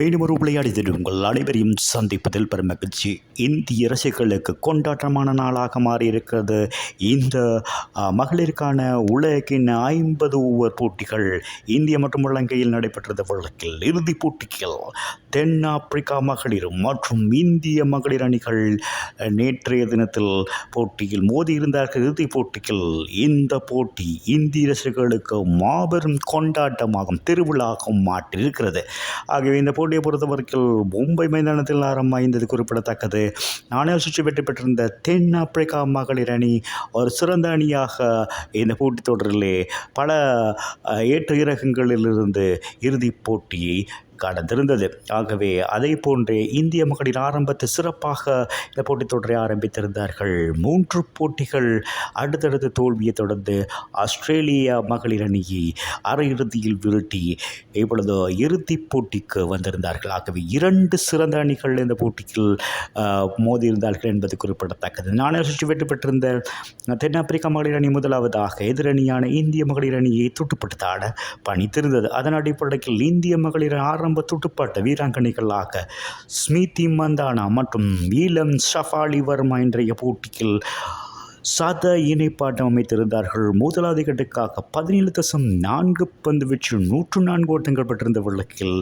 மீண்டும் ஒரு விளையாடியதில் உங்கள் அனைவரையும் சந்திப்பதில் பெரும் மகிழ்ச்சி இந்திய ரசிகர்களுக்கு கொண்டாட்டமான நாளாக மாறியிருக்கிறது. இந்த மகளிருக்கான உலகின் ஐம்பது ஓவர் போட்டிகள் இந்திய மற்றும் இலங்கையில் நடைபெற்றது வழக்கில் இறுதிப் போட்டிகள். தென்னாப்பிரிக்கா மகளிர் மற்றும் இந்திய மகளிர் அணிகள் நேற்றைய தினத்தில் போட்டியில் மோதியிருந்தார்கள். இறுதிப் போட்டியில் இந்த போட்டி இந்திய ரசிகர்களுக்கு மாபெரும் கொண்டாட்டமாகும் திருவிழாகவும் மாற்றியிருக்கிறது. ஆகவே இந்த போட்டி போட்டியை பொறுத்தவரைக்கும் மும்பை மைதானத்தில் ஆரம்பம் ஐந்தது குறிப்பிடத்தக்கது. நானே சுற்றி வெற்றி பெற்றிருந்த தென்னாப்பிரிக்கா மகளிர் அணி ஒரு சிறந்த அணியாக இந்த போட்டித் தொடரிலே பல ஏற்ற இறக்கங்களிலிருந்து இறுதிப் போட்டியை கடந்திருந்தது ஆகவே அதை போன்றே இந்திய மகளிர் ஆரம்பத்தை சிறப்பாக இந்த போட்டித் தொடரை ஆரம்பித்திருந்தார்கள். மூன்று போட்டிகள் அடுத்தடுத்து தோல்வியை தொடர்ந்து ஆஸ்திரேலியா மகளிர் அணியை அரையிறுதியில் விரட்டி இப்பொழுது இறுதிப் போட்டிக்கு வந்திருந்தார்கள். ஆகவே இரண்டு சிறந்த அணிகள் இந்த போட்டியில் மோதியிருந்தார்கள் என்பது குறிப்பிடத்தக்கது. நாணய சுற்றி வெற்றி பெற்றிருந்த தென்னாப்பிரிக்கா மகளிர் அணி முதலாவதாக எதிரணியான இந்திய மகளிர் அணியை துட்டுப்படுத்தாட பணித்திருந்தது. அதன் அடிப்படையில் இந்திய மகளிர் ஆரம்ப துட்டுப்பாட்ட வீராங்கனைகளாக ஸ்மிதி மந்தானா மற்றும் வீலம் ஷஃபாலி வர்மா இன்றைய போட்டியில் சத இணைப்பாட்டம் அமைத்திருந்தார்கள். முதலாவது கட்டுக்காக பதினேழு தசம் நான்கு பந்து வெற்றி நூற்று நான்கு ஓட்டங்கள் பெற்றிருந்த வழக்கில்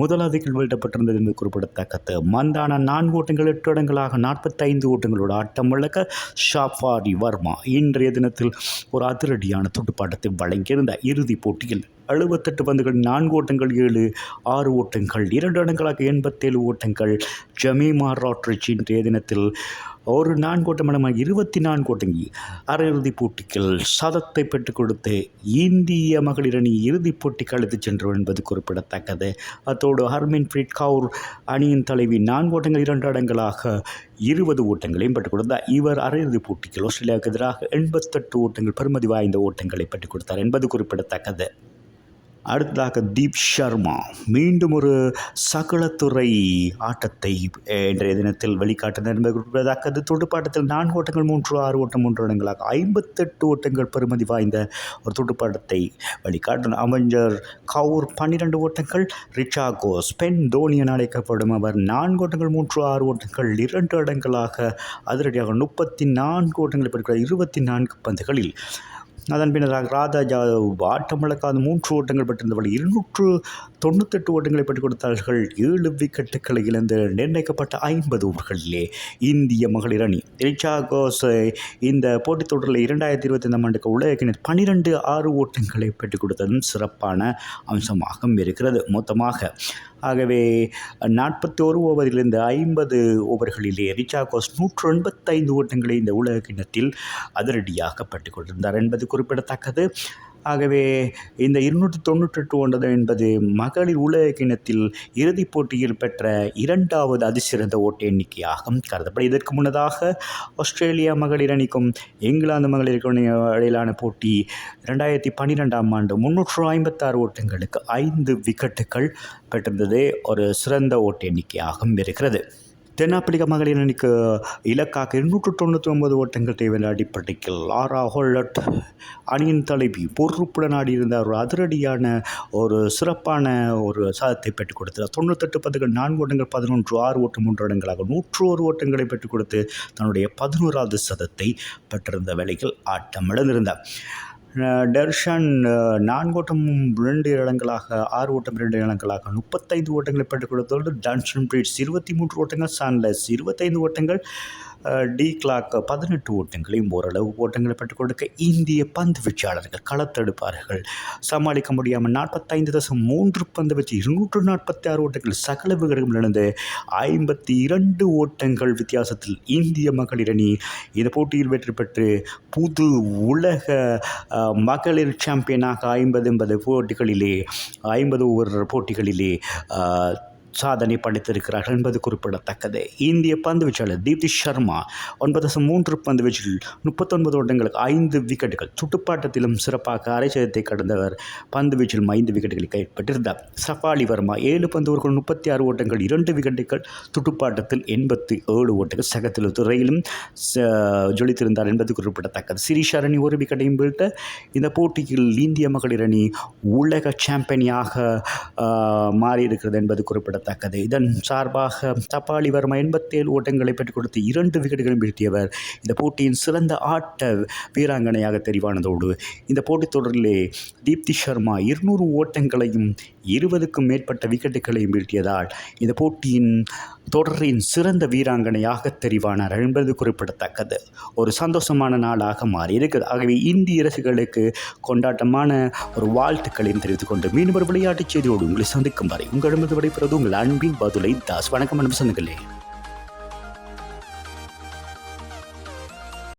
முதலாவதில் வெளியிடப்பட்டிருந்தது என்பது குறிப்பிடத்தக்கது. மந்தானா நான்கு ஓட்டங்கள் எட்டு இடங்களாக நாற்பத்தைந்து ஓட்டங்களோட ஆட்டம் வழக்க ஷாஃபாரி வர்மா இன்றைய தினத்தில் ஒரு அதிரடியான துடுப்பாட்டத்தை வழங்கியிருந்த இறுதிப் போட்டியில் எழுபத்தெட்டு பந்துகள் நான்கு ஓட்டங்கள் ஏழு ஆறு ஓட்டங்கள் இரண்டு இடங்களாக எண்பத்தேழு ஓட்டங்கள். ஜமீமா ராட்ரிச் இன்றைய தினத்தில் ஒரு நான்கு ஓட்டமான இருபத்தி நான்கு ஓட்டங்கள் அரையிறுதிப் போட்டிகள் சதத்தை பெற்றுக் கொடுத்து இந்திய மகளிர் அணி இறுதிப் போட்டிக்கு அழைத்துச் சென்று என்பது குறிப்பிடத்தக்கது. அத்தோடு ஹர்மின் பிரீத் கவுர் அணியின் தலைவி நான்கு ஓட்டங்கள் இரண்டு இடங்களாக இருபது ஓட்டங்களையும் பெற்றுக் கொடுத்தார். இவர் அரையிறுதிப் போட்டிகள் ஆஸ்திரேலியாவுக்கு எதிராக எண்பத்தெட்டு ஓட்டங்கள் பெருமதி வாய்ந்த ஓட்டங்களை பெற்றுக் கொடுத்தார் என்பது குறிப்பிடத்தக்கது. அடுத்ததாக தீப் சர்மா மீண்டும் ஒரு சகலத்துறை ஆட்டத்தை இன்றைய தினத்தில் வெளிக்காட்டினார் என்பது குறிப்பிடத்தக்கது துடுப்பாட்டத்தில் நான்கு ஓட்டங்கள் மூன்று ஆறு ஓட்டம் மூன்று இடங்களாக ஐம்பத்தெட்டு ஓட்டங்கள் பெருமதி வாய்ந்த ஒரு துடுப்பாட்டத்தை வெளிக்காட்டினார் அவஞ்சர் கவுர் பன்னிரண்டு ஓட்டங்கள் ரிச்சாகோ ஸ்பென் தோனி என அழைக்கப்படும் அவர் நான்கு ஓட்டங்கள் மூன்று ஆறு ஓட்டங்கள் இரண்டு இடங்களாக அதிரடியாக முப்பத்தி நான்கு ஓட்டங்களை பெற்ற இருபத்தி நான்கு பந்துகளில் அதன் பின்னர் ராதா ஜாதவ் ஆட்டமிழக்காத மூன்று ஓட்டங்கள் பெற்றிருந்தவர்கள் இருநூற்று தொண்ணூத்தெட்டு ஓட்டங்களை பெற்றுக் கொடுத்தார்கள். ஏழு விக்கெட்டுகளை இழந்து நிர்ணயிக்கப்பட்ட ஐம்பது ஓவர்களிலே இந்திய மகளிர் அணி ரிச்சா கோஸ் இந்த போட்டித் தொடரில் இரண்டாயிரத்தி இருபத்தி ஐந்தாம் ஆண்டுக்கு உலகினர் பனிரெண்டு ஆறு ஓட்டங்களை பெற்றுக் கொடுத்ததும் சிறப்பான அம்சமாக இருக்கிறது. மொத்தமாக ஆகவே நாற்பத்தி ஒரு ஓவரிலிருந்து ஐம்பது ஓவர்களிலே ரிச்சா கோஸ் நூற்று எண்பத்தைந்து ஓட்டங்களை இந்த உலக கிண்ணத்தில் அதிரடியாக பெற்றுக் கொண்டிருந்தார். என்பது குறிப்பிடத்தக்கது. ஆகவே இந்த இருநூற்றி தொண்ணூற்றெட்டு ஒன்பது என்பது மகளிர் உலக கிண்ணத்தில் இறுதிப் போட்டியில் பெற்ற இரண்டாவது அதிசிறந்த ஓட்ட எண்ணிக்கையாகும் கருதப்படும். இதற்கு முன்னதாக ஆஸ்திரேலியா மகளிர் அணிக்கும் இங்கிலாந்து மகளிர் இடையிலான போட்டி ரெண்டாயிரத்தி பன்னிரெண்டாம் ஆண்டு முன்னூற்று ஐம்பத்தாறு ஓட்டங்களுக்கு ஐந்து விக்கெட்டுகள் பெற்றிருந்ததே. ஒரு சிறந்த ஓட்ட எண்ணிக்கையாகவும் இருக்கிறது. தென்னாப்பிரிக்க மகளிர் அணிக்கு இலக்காக இருநூற்று தொண்ணூற்றி ஒன்பது ஓட்டங்கள் தேவையான அடிப்படையில் லாரா ஹோல்லட் அணியின் தலைவி பொறுப்புடன் ஆடியிருந்த ஒரு அதிரடியான ஒரு சிறப்பான ஒரு சாதத்தை பெற்றுக் கொடுத்தார் தொண்ணூத்தெட்டு பந்துகள் நான்கு ஓட்டங்கள் பதினொன்று ஆறு ஓட்டம் மூன்று இடங்களாக நூற்று ஒரு ஓட்டங்களை பெற்றுக் கொடுத்து தன்னுடைய பதினோராவது சதத்தை பெற்றிருந்த வேளையில் ஆட்டம் இழந்திருந்தார் டெர்ஷன் நான்கு ஓட்டம் இரண்டு இடங்களாக ஆறு ஓட்டம் இரண்டு இடங்களாக முப்பத்தைந்து ஓட்டங்களை பெற்றுக் கொடுத்ததோடு டான்சன் பிரீட்ஸ் இருபத்தி மூன்று ஓட்டங்கள் சான்லஸ் இருபத்தைந்து ஓட்டங்கள் டி கிளாக் பதினெட்டு ஓட்டங்களையும் ஓரளவு ஓட்டங்களை பெற்றுக் கொடுக்க இந்திய பந்து வீச்சாளர்கள் களத்தெடுப்பார்கள். சமாளிக்க முடியாமல் நாற்பத்தைந்து தசம் மூன்று பந்து வச்சு இருநூற்று நாற்பத்தி ஆறு ஓட்டங்கள் சகல விகடங்களிலிருந்து ஐம்பத்தி இரண்டு ஓட்டங்கள் வித்தியாசத்தில் இந்திய மகளிர் அணி இந்த போட்டியில் வெற்றி பெற்று புது உலக மகளிர் சாம்பியனாக ஐம்பது எண்பது போட்டிகளிலே ஐம்பது ஓவர் போட்டிகளிலே சாதனை படைத்திருக்கிறார்கள் என்பது குறிப்பிடத்தக்கது. இந்திய பந்து வீச்சாளர் தீப்தி சர்மா ஒன்பது மூன்று பந்து வீச்சில் முப்பத்தொன்பது ஓட்டங்களுக்கு ஐந்து விக்கெட்டுகள் சுட்டுப்பாட்டத்திலும் சிறப்பாக அரை சதத்தை கடந்தவர் பந்து வீச்சில் ஐந்து விக்கெட்டுகளை கைப்பற்றிருந்தார். சஃபாலி வர்மா ஏழு பந்து ஓவர்கள் முப்பத்தி ஆறு ஓட்டங்கள் இரண்டு விக்கெட்டுகள் துட்டுப்பாட்டத்தில் எண்பத்தி ஏழு ஓட்டங்கள் சகத்தில் துறையிலும் ச- ஜொலித்திருந்தார் என்பது குறிப்பிடத்தக்கது. சிரீஷ் ஒரு விக்கெட்டையும் வீழ்த்த இந்த போட்டியில் இந்திய மகளிர் அணி உலக சாம்பியனியாக மாறியிருக்கிறது என்பது குறிப்பிடத்தக்கது. குறிப்பிடத்தக்கது இதன் சார்பாக தப்பாளி வர்மா எண்பத்தேழு ஓட்டங்களை பெற்றுக் கொடுத்து இரண்டு விக்கெட்டுகளும் வீழ்த்தியவர். இந்த போட்டியின் சிறந்த ஆட்ட வீராங்கனையாக தெரிவானதோடு இந்த போட்டித் தொடரிலே தீப்தி சர்மா இருநூறு ஓட்டங்களையும் இருபதுக்கும் மேற்பட்ட விக்கெட்டுகளையும் வீழ்த்தியதால் இந்த போட்டியின் தொடரின் சிறந்த வீராங்கனையாக தெரிவானார் என்பது குறிப்பிடத்தக்கது. ஒரு சந்தோஷமான நாளாக மாறி இருக்குது ஆகவே இந்திய ரசிகர்களுக்கு கொண்டாட்டமான ஒரு வாழ்த்துக்களையும் தெரிவித்துக் கொண்டு மீண்டும் ஒரு விளையாட்டுச் செய்தியோடு உங்களை சந்திக்கும் வரை உங்களிடமிருந்து விடைபெறுவது உங்கள் அன்பின் பதுலை தாஸ். வணக்கம் அன்பு சொந்தங்களே.